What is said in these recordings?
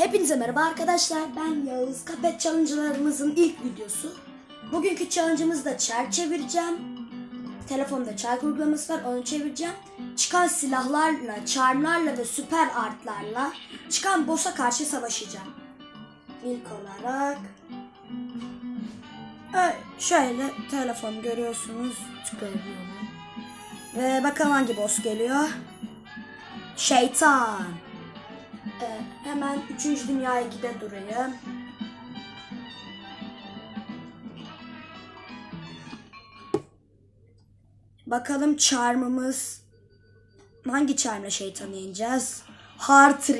Hepinize merhaba arkadaşlar. Ben Yağız. Kapet Challenge'larımızın ilk videosu. Bugünkü challenge'ımızda çark çevireceğim. Telefonda çark uygulaması var. Onu çevireceğim. Çıkan silahlarla, charmlarla ve süper artlarla çıkan boss'a karşı savaşacağım. İlk olarak Evet, şöyle telefon görüyorsunuz. Tıklayabiliyorum. Ve bakalım hangi boss geliyor. Şeytan. Ee, hemen 3. dünyaya gide durayım. Bakalım charm'ımız hangi charm'la şeytanı yeneceğiz? Heart.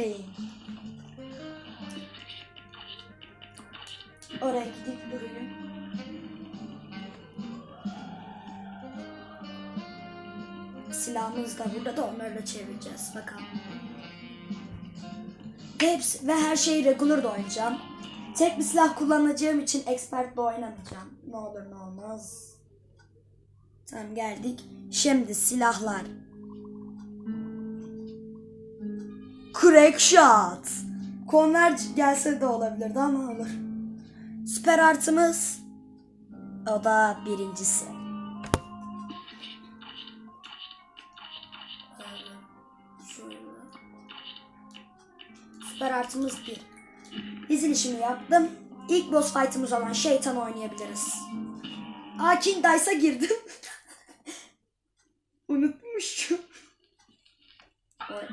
Oraya gidip durayım. Silahımız da burada da onları da çevireceğiz. Bakalım. Hepsi ve her şeyi regular oynayacağım. Tek bir silah kullanacağım için expert de oynamayacağım. Ne olur ne olmaz. Tamam geldik. Şimdi silahlar. Crack shot. Converge gelse de olabilirdi ama olur. Süper artımız. O da birincisi. Süper artımız bir. Dizilişimi yaptım. İlk boss fight'ımız olan şeytan oynayabiliriz. Aa King Dice'a girdim. Unutmuşum. Oy.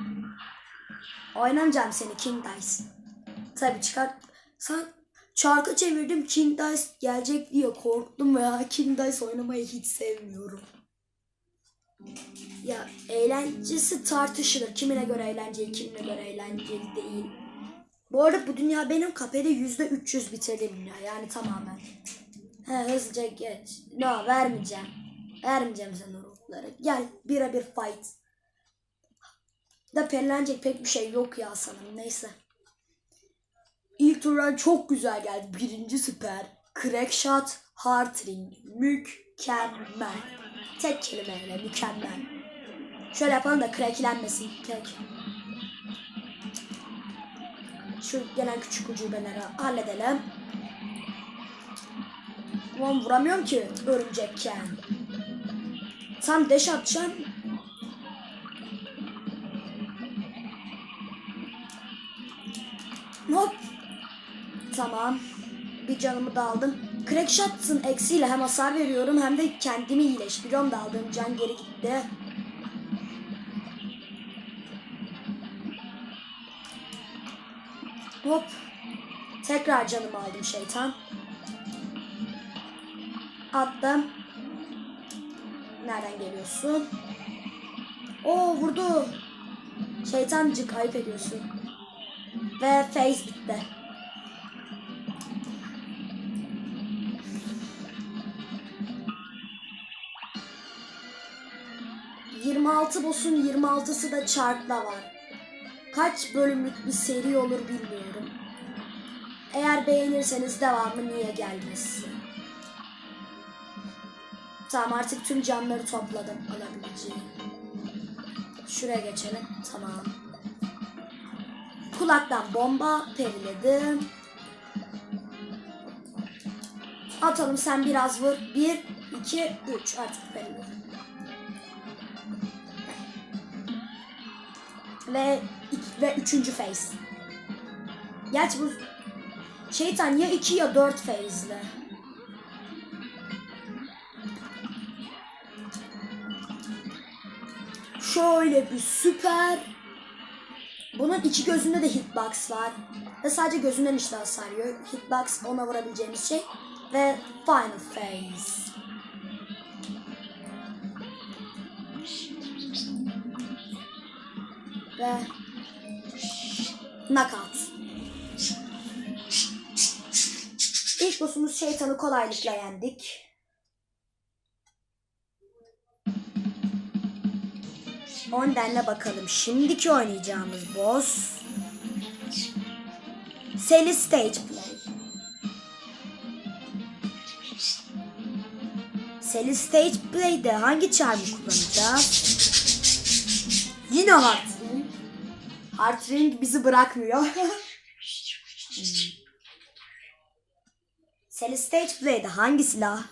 Oynanacağım seni King Dice. Tabi çıkart. Sen çarkı çevirdim King Dice gelecek diye korktum ya. King Dice oynamayı hiç sevmiyorum. Ya eğlencesi tartışılır. Kimine göre eğlenceli, kimine göre eğlenceli değil. Bu arada bu dünya benim kafede yüzde 300 bitirdim dünya. Yani tamamen. He hızlıca geç. No vermeyeceğim. Vermeyeceğim sana ruhları. Gel birebir fight. Da perilenecek pek bir şey yok ya sanırım. Neyse. İlk turdan çok güzel geldi. Birinci süper. Crack shot, heart ring. Mükemmel. Tek kelimeyle mükemmel. Şöyle yapalım da cracklenmesin. Crack. Şu gelen küçük ucubeleri halledelim. Ulan vuramıyorum ki örümcekken. Tam deş atacağım. Hop. Tamam. Bir canımı da aldım. Crack Shot'ın eksiyle hem hasar veriyorum hem de kendimi iyileştiriyorum da aldığım can geri gitti. Hop. Tekrar canımı aldım şeytan. Attım. Nereden geliyorsun? Oo vurdu. Şeytancık ayıp ediyorsun. Ve face bitti. ...26 boss'un 26'sı da chart'ta var. Kaç bölümlük bir seri olur bilmiyorum. Eğer beğenirseniz devamı niye gelmesin? Tamam artık tüm canları topladım alabileceğim. Şuraya geçelim. Tamam. Kulaktan bomba periledim. Atalım sen biraz vur. Bir, iki, üç. Artık periledim. Ve ve üçüncü phase. Gerçi bu şeytan ya iki ya dört phase'li. Şöyle bir süper. Bunun iki gözünde de hitbox var. Ve sadece gözünden işte hasar yiyor. Hitbox ona vurabileceğimiz şey. Ve final phase. Ve knockout. İlk boss'umuz şeytanı kolaylıkla yendik. On denle bakalım. Şimdiki oynayacağımız boss Sally Stage Play. Sally Stage Play'de hangi charm'ı kullanacağız? Yine Heart Heart Ring bizi bırakmıyor. Celestage Play'de hangi silah?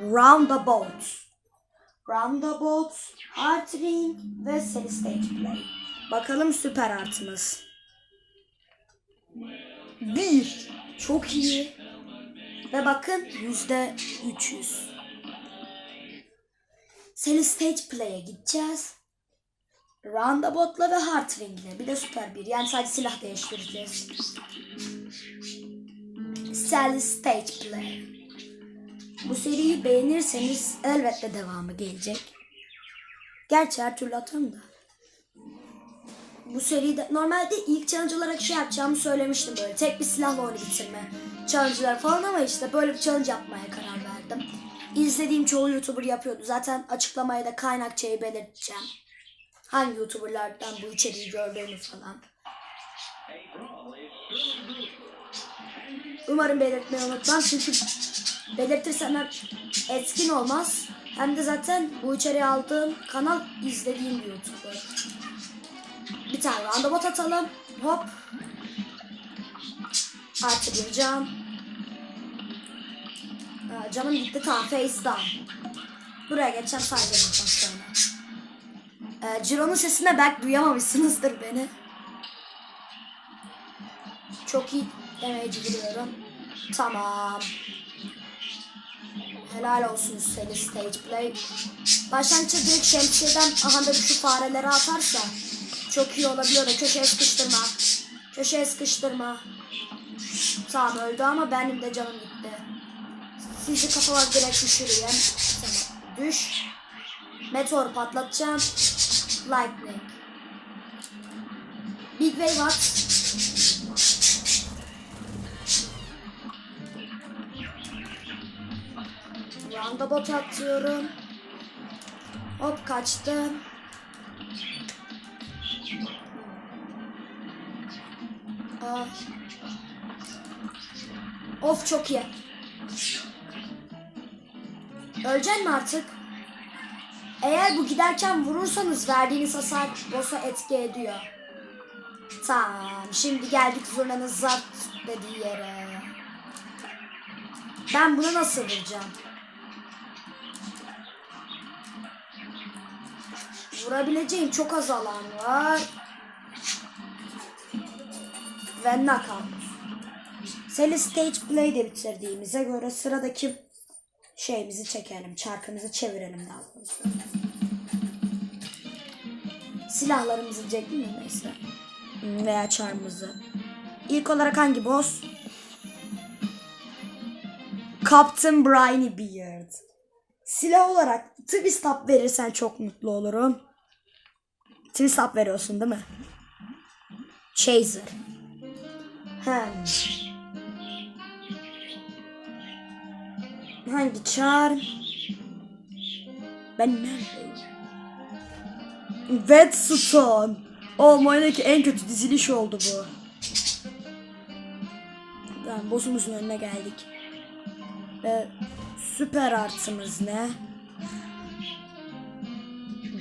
Roundabout. Roundabout, Heart Ring ve Celestage Play. Bakalım süper artımız. Bir. Çok iyi. Ve bakın yüzde 300. Celestage Play'e gideceğiz. Roundabout'la ve Heart Ring'le. Bir de süper bir. Yani sadece silah değiştireceğiz. Celestage Play. Bu seriyi beğenirseniz elbette devamı gelecek. Gerçi her türlü atarım da. Bu seride normalde ilk challenge olarak şey yapacağımı söylemiştim böyle. Tek bir silahla oyunu bitirme challenge'lar falan ama işte böyle bir challenge yapmaya karar verdim. İzlediğim çoğu YouTuber yapıyordu. Zaten açıklamaya da kaynakçayı belirteceğim. Hangi YouTuber'lardan bu içeriği gördüğünü falan. Umarım belirtmeyi unutmam çünkü belirtirsem hem etkin olmaz hem de zaten bu içeriği aldığım kanal izlediğim bir YouTuber. Bir tane roundabout atalım. Hop. Artı bir can. Aa, canım gitti tam face down. Buraya geçeceğim sadece bundan sonra. Ee, Ciro'nun sesine belki duyamamışsınızdır beni. Çok iyi demeyici biliyorum. Tamam. Helal olsun seni stage play. Başlangıçta direkt şemsiyeden aha da şu fareleri atarsa çok iyi olabiliyor da köşeye sıkıştırma. Köşeye sıkıştırma. Tamam öldü ama benim de canım gitti. Sizi kafalar direkt düşüreyim. Tamam. Düş. Meteor patlatacağım. Lightning. Big Wave at. Roundabout atıyorum. Hop kaçtım. Aa. Of çok iyi. Öleceksin mi artık? Eğer bu giderken vurursanız verdiğiniz hasar boss'a etki ediyor. Tamam. Şimdi geldik zurnanın zart dediği yere. Ben bunu nasıl vuracağım? Vurabileceğim çok az alan var. Ve knockout. Seni stage play'de bitirdiğimize göre sıradaki şeyimizi çekelim. Çarkımızı çevirelim daha doğrusu. Silahlarımızı çektim mi neyse. Veya çarmımızı. İlk olarak hangi boss? Captain Briny Beard. Silah olarak twist up verirsen çok mutlu olurum. Twist up veriyorsun değil mi? Chaser. Hem. Hangi çar? Ben neredeyim? O oyundaki en kötü diziliş oldu bu. Tamam boss'umuzun önüne geldik. Ve süper artımız ne?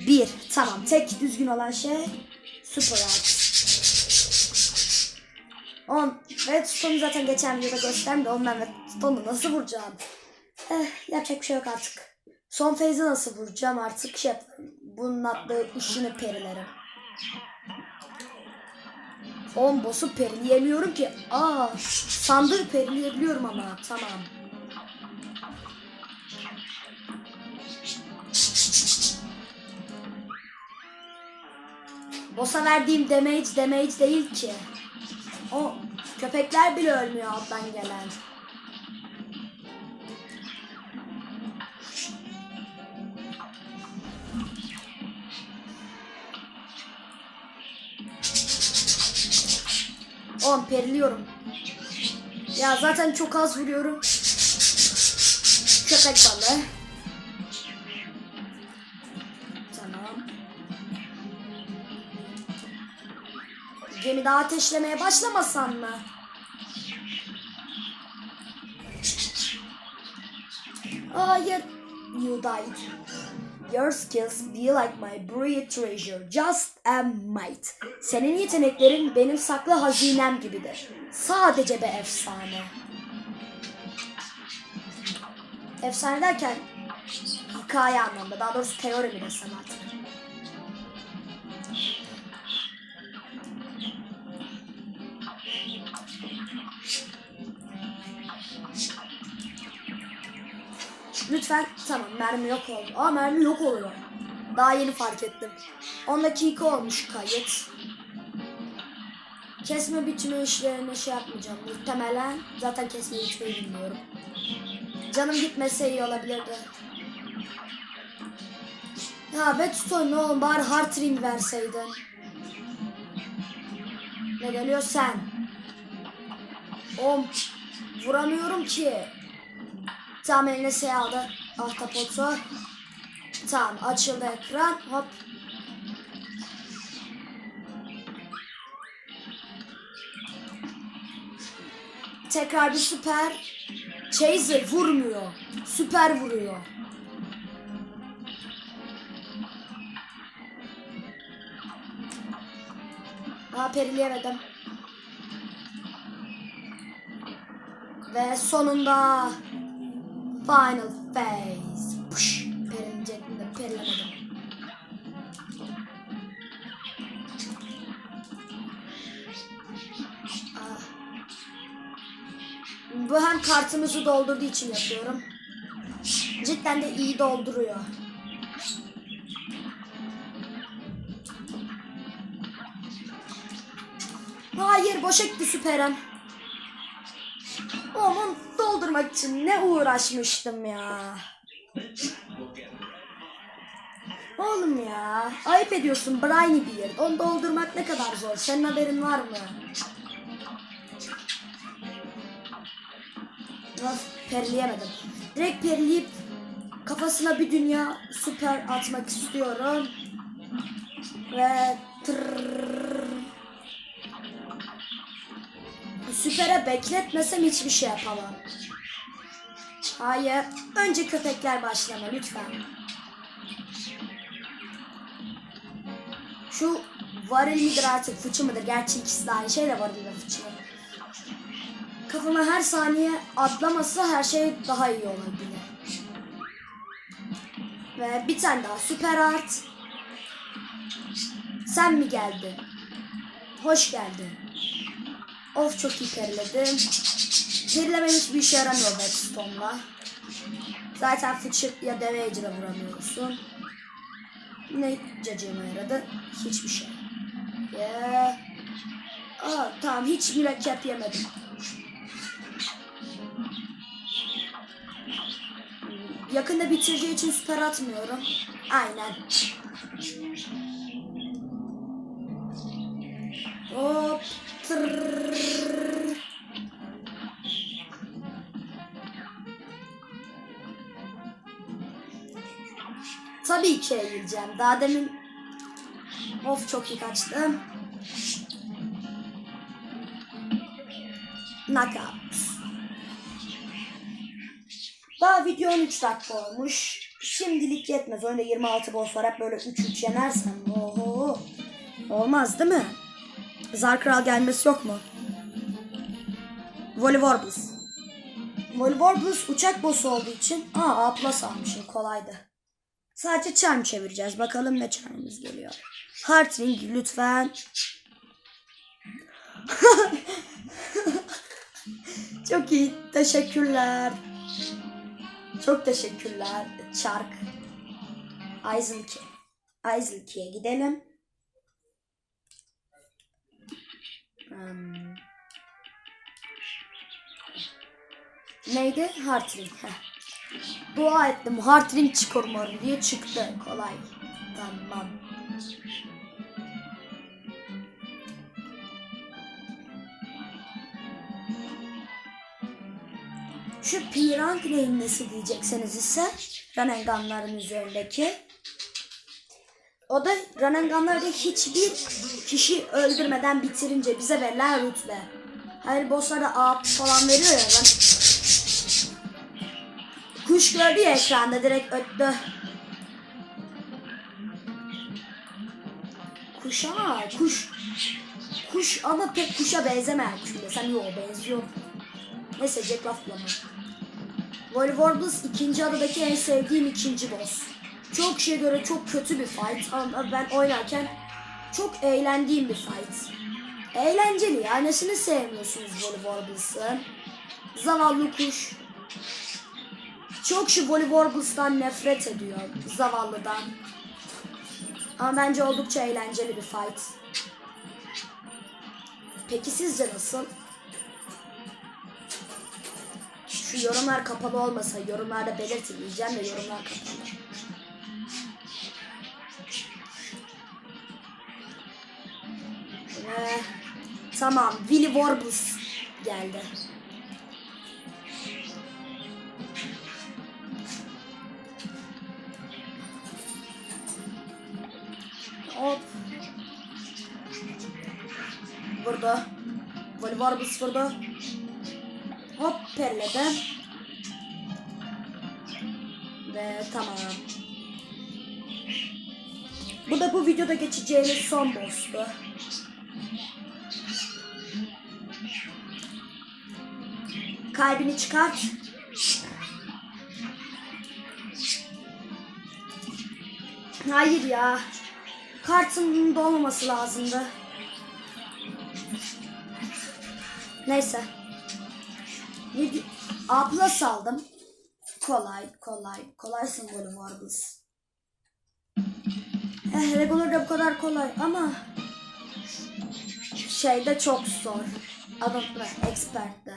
Bir. Tamam. Tek düzgün olan şey süper art. 10. Redstone'u zaten geçen videoda gösterdim de ondan Redstone'u nasıl vuracağım? Eh, yapacak bir şey yok artık. Son phase'i nasıl vuracağım artık şey yaparım. Bunun attığı ışını perilerim. On boss'u perileyemiyorum ki. Aa, sandığı perileyebiliyorum ama. Tamam. Boss'a verdiğim damage damage değil ki. O köpekler bile ölmüyor alttan gelen. On periliyorum. Ya zaten çok az vuruyorum. Köpek balığı. Tamam. Gemi daha ateşlemeye başlamasan mı? Hayır. You died. Your skills be like my buried treasure, just a mite. Senin yeteneklerin benim saklı hazinem gibidir. Sadece bir efsane. Efsane derken hikaye anlamında, daha doğrusu teori mi desem artık. Lütfen tamam mermi yok oldu. Aa mermi yok oluyor. Daha yeni fark ettim. 10 dakika olmuş kayıt. Kesme biçme işlerine şey yapmayacağım. Muhtemelen zaten kesme biçmeyi bilmiyorum. Canım gitmese iyi olabilirdi. Ya Whetstone ne oğlum bari hard ring verseydin. Ne geliyor sen? Oğlum vuramıyorum ki. Tamam eline şey aldı. Ahtapotu. Tamam açıldı ekran. Hop. Tekrar bir süper. Chaser vurmuyor. Süper vuruyor. Aa perileyemedim. Ve sonunda Final phase. Push. Perilecektim de perilemedim. Ah. Bu hem kartımızı doldurduğu için yapıyorum. Cidden de iyi dolduruyor. Hayır boşa gitti süperim. Onun doldurmak için ne uğraşmıştım ya. Oğlum ya. Ayıp ediyorsun Briny Beard. Onu doldurmak ne kadar zor. Senin haberin var mı? Of perileyemedim. Direkt perileyip kafasına bir dünya süper atmak istiyorum. Ve tırrrr. Süpere bekletmesem hiçbir şey yapamam. Hayır. Önce köpekler başlama lütfen. Şu varil midir artık fıçı mıdır? Gerçi ikisi de aynı şey de varil ve fıçı. Kafama her saniye atlamasa her şey daha iyi olabilir. Ve bir tane daha süper art. Sen mi geldin? Hoş geldin. Of çok iyi periledim. Perileme hiçbir işe yaramıyor Whetstone'la. Zaten fıçık ya deve ecre vuramıyorsun. Ne cacığıma yaradı? Hiçbir şey. Ya. Aa, tamam hiç mürekkep yemedim. Yakında bitireceği için süper atmıyorum. Aynen. Hop. Tabii ki eğileceğim. Daha demin of çok iyi kaçtım. Knockout. Daha video 13 dakika olmuş. Şimdilik yetmez. Oyunda 26 boss var. Hep böyle 3-3 yenersem. Oho. Olmaz değil mi? Zar Kral gelmesi yok mu? Volivorblus. Volivorblus uçak boss'u olduğu için aa A plus almışım kolaydı. Sadece charm çevireceğiz. Bakalım ne charm'ımız geliyor. Heartring lütfen. Çok iyi. Teşekkürler. Çok teşekkürler. Çark. Aizelki. Aizelki'ye gidelim. Hmm. Neydi? Heartring. Dua ettim. Heartring çıkar diye çıktı. Kolay. Tamam. Şu pirang neyin nesi diyecekseniz ise Renenganların üzerindeki. O da Ranenganlarda hiçbir kişi öldürmeden bitirince bize verilen rütbe. Hayır bosslarda AP falan veriyor ya. Ben... Kuş gördü ya ekranda direkt öttü. Kuşa kuş. Kuş ama pek kuşa benzemeyen kuş Sen yok benziyor. Neyse Jack Ruff bulamadım. Volvorbus ikinci adadaki en sevdiğim ikinci boss. Çok kişiye göre çok kötü bir fight ama ben oynarken çok eğlendiğim bir fight. Eğlenceli ya. Nesini sevmiyorsunuz Volvorblus'un? Zavallı kuş. Çok kişi Volvorblus'tan nefret ediyor. Zavallıdan. Ama bence oldukça eğlenceli bir fight. Peki sizce nasıl? Şu yorumlar kapalı olmasa yorumlarda belirtin diyeceğim de yorumlar kapalı. Tamam Willy Warbles geldi. Hop. Burada. Willy Warbles burada. Hop perleden. Ve tamam. Bu da bu videoda geçeceğimiz son boss'tu. Kalbini çıkart. Hayır ya. Kartın dolmaması lazımdı. Neyse. Video- A plus. Kolay, kolay. Kolay sembolü var biz. Eh, regular da bu kadar kolay ama şeyde çok zor. Adamda, expert'te.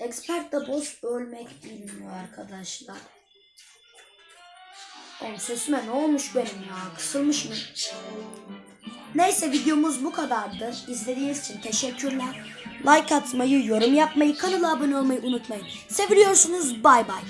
Expert'te boss ölmek bilmiyor arkadaşlar. Oğlum sesime ne olmuş benim ya? Kısılmış mı? Neyse videomuz bu kadardı. İzlediğiniz için teşekkürler. Like atmayı, yorum yapmayı, kanala abone olmayı unutmayın. Seviyorsunuz. Bay bay.